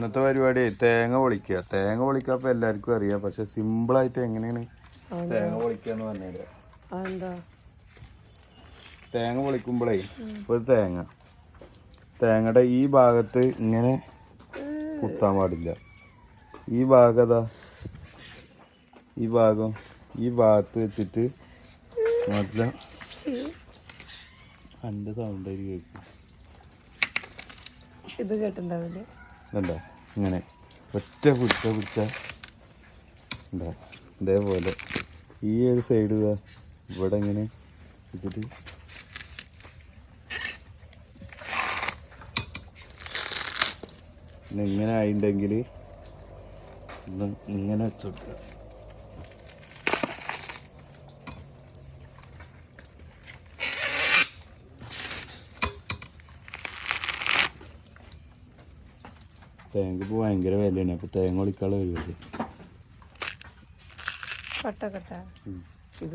ഇന്നത്തെ പരിപാടി തേങ്ങ പൊളിക്കുക. തേങ്ങ പൊളിക്കുക ഇപ്പൊ എല്ലാവർക്കും അറിയാം. പക്ഷെ സിമ്പിൾ ആയിട്ട് എങ്ങനെയാണ് തേങ്ങ പൊളിക്കാന്ന് പറഞ്ഞത് അതെന്താ? തേങ്ങ പൊളിക്കുമ്പോഴേ ഒരു തേങ്ങ. തേങ്ങയുടെ ഈ ഭാഗത്ത് ഇങ്ങനെ കുത്താൻ പാടില്ല. ഈ ഭാഗതാ ഈ ഭാഗം ഈ ഭാഗത്ത് വെച്ചിട്ട് നല്ല എന്റെ സൗണ്ട് കേൾക്കും ഇത് കേട്ടിണ്ടാവില്ലേ ഇതണ്ട? ഇങ്ങനെ. ഒറ്റ പിടിച്ച പിടിച്ച എന്താ ഇതേപോലെ. ഈ ഒരു സൈഡ് ഇതാ. ഇവിടെ ഇങ്ങനെ പിന്നെ ഇങ്ങനെ ആയിട്ടുണ്ടെങ്കിൽ ഇങ്ങനെ ഇങ്ങനെ വെച്ചെടുക്കുക തേങ്ങ ഇപ്പോൾ ഭയങ്കര വിലയാണ്. അപ്പോൾ തേങ്ങ ഒളിക്കാളെ വരുമല്ലേ കട്ട കട്ട ഉം.